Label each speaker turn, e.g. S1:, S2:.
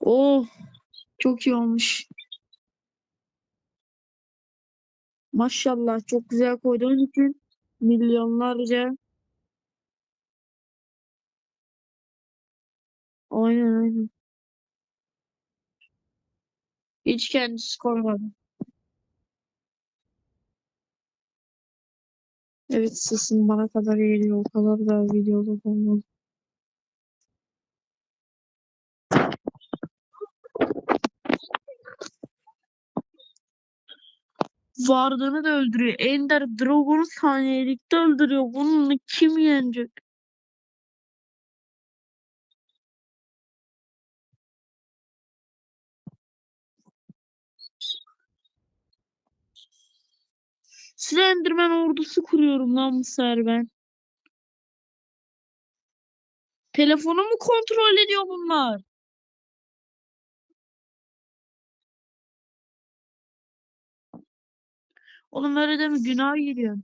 S1: Oh çok iyi olmuş. Maşallah çok güzel koyduğun için milyonlarca aynen aynen. Hiç kendisi koymadı. Evet sesin bana kadar geliyor. O kadar da videoda olmadı. Vardığını da öldürüyor. Ender Dragon'u saniyelikte öldürüyor. Bunu kim yenecek? Slenderman ordusu kuruyorum lan bu sefer ben. Telefonu mu kontrol ediyor bunlar? Oğlum öyle deme günah giriyor.